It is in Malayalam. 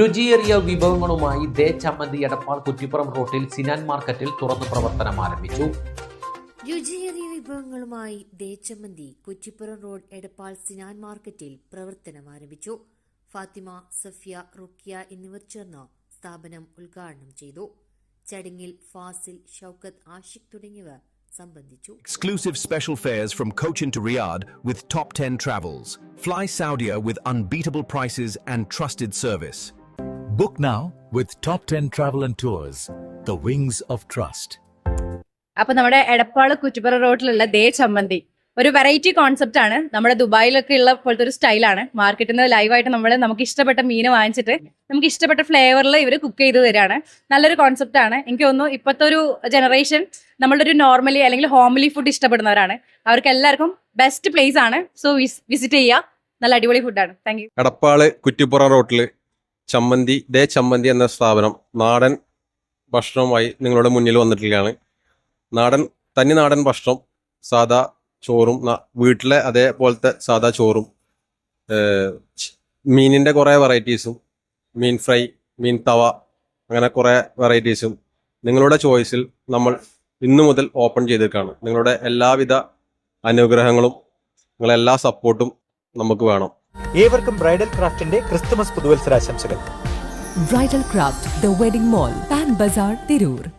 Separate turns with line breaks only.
രുചിയേറിയ വിഭവങ്ങളുമായി ദേ ചമ്മന്തി എടപ്പാൾ കുറ്റിപ്പുറം റോട്ടിൽ സിനാൻ മാർക്കറ്റിൽ തുറന്നു പ്രവർത്തനം ആരംഭിച്ചു.
രുചിയേറിയ വിഭവങ്ങളുമായി ദേച്ചമന്തി കുറ്റിപ്പുറം റോഡ് എടപ്പാൾ സിനാൻ മാർക്കറ്റിൽ പ്രവർത്തനം ആരംഭിച്ചു. ഫാത്തിമ സഫിയ റുക്കിയ എന്നിവർ ചേർന്ന് സ്ഥാപനം ഉദ്ഘാടനം ചെയ്തു. ചടങ്ങിൽ ഫാസിൽ ഷൌക്കത്ത് ആഷിഖ് തുടങ്ങിയവർ സംബന്ധിച്ചു.
Exclusive special fares from Cochin to Riyadh with top 10 travels fly Saudia with unbeatable prices and trusted service.
Book now with Top 10 Travel and Tours, the wings of trust.
അപ്പൊ നമ്മുടെ എടപ്പാൾ കുറ്റിപ്പുറ റോഡിലുള്ള ദേ ചമ്മന്തി. ഒരു വെറൈറ്റി കോൺസെപ്റ്റ് ആണ്. നമ്മുടെ ദുബായിലൊക്കെ ഉള്ള പോലത്തെ ഒരു സ്റ്റൈലാണ് മാർക്കറ്റിൽ നിന്ന് ലൈവായിട്ട് നമ്മൾ നമുക്ക് ഇഷ്ടപ്പെട്ട മീൻ വാങ്ങിച്ചിട്ട് നമുക്ക് ഇഷ്ടപ്പെട്ട ഫ്ലേവറിൽ ഇവർ കുക്ക് ചെയ്ത് തരാണ്. നല്ലൊരു കോൺസെപ്റ്റ് ആണ്. എനിക്ക് തോന്നുന്നു ഇപ്പോഴത്തെ ഒരു ജനറേഷൻ നമ്മളുടെ ഒരു നോർമലി അല്ലെങ്കിൽ ഹോംലി ഫുഡ് ഇഷ്ടപ്പെടുന്നവരാണ്. അവർക്ക് എല്ലാവർക്കും ബെസ്റ്റ് പ്ലേസ് ആണ്. സോ വിസിറ്റ് ചെയ്യുക. നല്ല അടിപൊളി ഫുഡാണ് താങ്ക് യു
എടപ്പാൾ കുറ്റിപ്പുറ റോട്ടിൽ ചമ്മന്തി ദേ ചമ്മന്തി എന്ന സ്ഥാപനം നാടൻ ഭക്ഷണവുമായി നിങ്ങളുടെ മുന്നിൽ വന്നിട്ടുള്ളതാണ് നാടൻ തനി നാടൻ ഭക്ഷണം സാദാ ചോറും വീട്ടിലെ അതേപോലത്തെ സാദാ ചോറും മീനിന്റെ കുറേ വെറൈറ്റീസും മീൻ ഫ്രൈ മീൻ തവ അങ്ങനെ കുറേ വെറൈറ്റീസും നിങ്ങളുടെ ചോയ്സിൽ നമ്മൾ ഇന്നു മുതൽ ഓപ്പൺ ചെയ്തേക്കാണ് നിങ്ങളുടെ എല്ലാവിധ അനുഗ്രഹങ്ങളും നിങ്ങളെല്ലാ സപ്പോർട്ടും നമുക്ക് വേണം.
ഏവർക്കും ബ്രൈഡൽ ക്രാഫ്റ്റിന്റെ Christmas പുതുവത്സരാശംസകൾ.
Bridal craft the wedding mall pan Bazar Tirur.